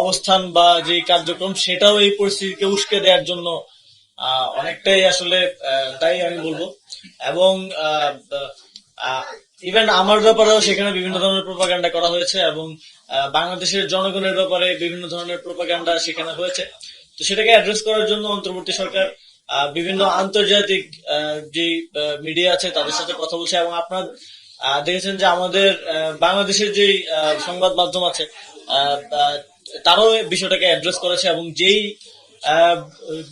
অবস্থান বা যে কার্যক্রম, সেটাও এই পরিস্থিতিকে উস্কে দেওয়ার জন্য অনেকটাই আসলে দায়ী আমি বলব। এবং ইভেন আমার ব্যাপারেও সেখানে বিভিন্ন ধরনের প্রোপাগান্ডা করা হয়েছে এবং বাংলাদেশের জনগণের ব্যাপারে বিভিন্ন ধরনের প্রোপাগান্ডা সেখানে হয়েছে। তো সেটাকে অ্যাড্রেস করার জন্য অন্তর্বর্তী সরকার বিভিন্ন আন্তর্জাতিক যে মিডিয়া আছে তাদের সাথে কথা বলছে এবং আপনার দেখেছেন যে আমাদের বাংলাদেশের যে সংবাদ মাধ্যম আছে তারাও বিষয়টাকে অ্যাড্রেস করেছে এবং যেই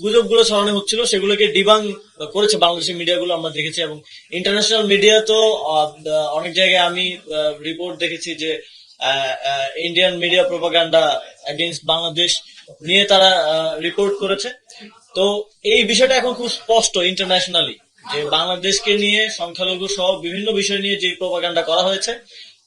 গুজবগুলো ছড়ানো হচ্ছিল সেগুলোকে ডিবাং করেছে বাংলাদেশের মিডিয়াগুলো, আমরা দেখেছি। এবং ইন্টারন্যাশনাল মিডিয়া তো অনেক জায়গায় আমি রিপোর্ট দেখেছি যে Indian media propaganda against Bangladesh নিয়ে তারা রিপোর্ট করেছে। তো এই বিষয়টা এখন খুব স্পষ্ট ইন্টারন্যাশনালি যে বাংলাদেশকে নিয়ে সংখ্যালঘু সহ বিভিন্ন বিষয় নিয়ে যে প্রোপাগান্ডা করা হয়েছে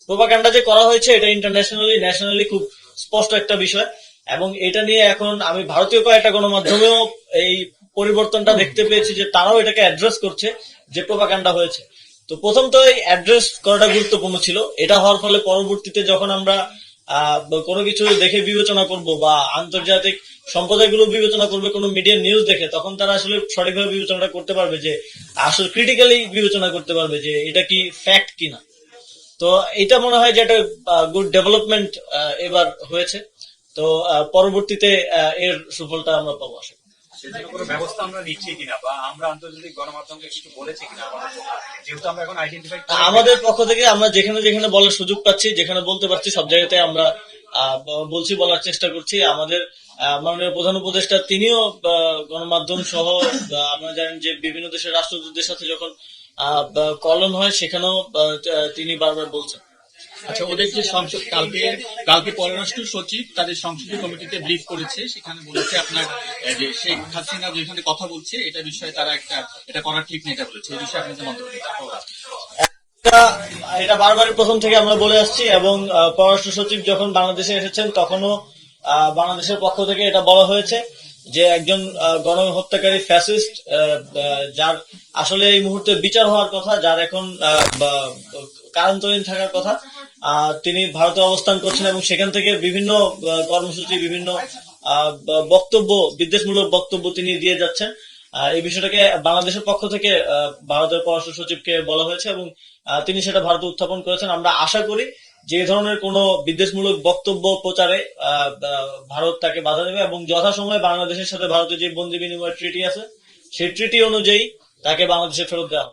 প্রোপাগান্ডা যে করা হয়েছে এটা ইন্টারন্যাশনালি ন্যাশনালি খুব স্পষ্ট একটা বিষয়। এবং এটা নিয়ে এখন আমি ভারতীয় কয়েকটা গণমাধ্যমেও এই পরিবর্তনটা দেখতে পেয়েছি যে তারাও এটাকে অ্যাড্রেস করছে যে প্রোপাগান্ডা হয়েছে। তো প্রথম তো এই অ্যাড্রেস করাটা গুরুত্বপূর্ণ ছিল। এটা হওয়ার ফলে পরবর্তীতে যখন আমরা কোনো কিছু দেখে বিবেচনা করব বা আন্তর্জাতিক সম্প্রদায়গুলো বিবেচনা করবে, কোনো মিডিয়া নিউজ দেখে, তখন তারা আসলে সঠিকভাবে বিবেচনাটা করতে পারবে যে, আসলে ক্রিটিক্যালি বিবেচনা করতে পারবে যে, এটা কি ফ্যাক্ট কিনা। তো এটা মনে হয় যে একটা গুড ডেভেলপমেন্ট এবার হয়েছে তো পরবর্তীতে এর সুফলটা আমরা পাবো আশা করি। কোনো ব্যবস্থা আমরা নিচ্ছি কিনা বা আমরা আন্তর্জাতিক গণমাধ্যমকে কিছু বলেছি কিনা আমাদের পক্ষ থেকে? যেহেতু আমরা এখন আইডেন্টিফাই আমাদের পক্ষ থেকে আমরা যেখানে যেখানে বলার সুযোগ পাচ্ছি যেখানে বলতে পারছি সব জায়গাতে আমরা বলছি বলার চেষ্টা করছি আমাদের মাননীয় প্রধান উপদেষ্টা তিনিও গণমাধ্যম সহ আপনারা জানেন যে বিভিন্ন দেশের রাষ্ট্রদূতদের সাথে যখন কলন হয় সেখানেও তিনি বারবার বলছেন। আচ্ছা ওদের যে সংসদ, কালকে কালকে পররাষ্ট্র সচিব তাদের সংসদীয় কমিটিতে ব্রিফ করেছে, সেখানে বলেছে আপনার যে শেখ হাসিনা যেখানে কথা বলছে, এটা বিষয়ে তারা একটা, এটা করা ঠিক না এটা বলেছে। এই বিষয়ে আপনাদের মন্তব্য এটা এটা বারবার প্রথম থেকে আমরা বলে আসছি এবং পররাষ্ট্র সচিব যখন বাংলাদেশে এসেছেন, তখনও বাংলাদেশের পক্ষ থেকে এটা বলা হয়েছে। যে একজন গণহত্যাকারী ফ্যাসিস্ট যার আসলে এই মুহূর্তে বিচার হওয়ার কথা, যার এখন কারান্তরীণ থাকার কথা তিনি ভারতে অবস্থান করছেন এবং সেখান থেকে বিভিন্ন কর্মসূচি, বিভিন্ন বক্তব্য, বিদ্বেষমূলক বক্তব্য তিনি দিয়ে যাচ্ছেন। এই বিষয়টাকে বাংলাদেশের পক্ষ থেকে ভারতের পররাষ্ট্র সচিবকে বলা হয়েছে এবং তিনি সেটা ভারতে উত্থাপন করেছেন। আমরা আশা করি যে ধরনের কোনো বিদ্বেষমূলক বক্তব্য প্রচারে ভারত তাকে বাধা দেবে এবং যথাসময়ে বাংলাদেশের সাথে ভারতের যে বন্দি বিনিময় ট্রিটি আছে, সেই ট্রিটি অনুযায়ী তাকে বাংলাদেশে ফেরত দেওয়া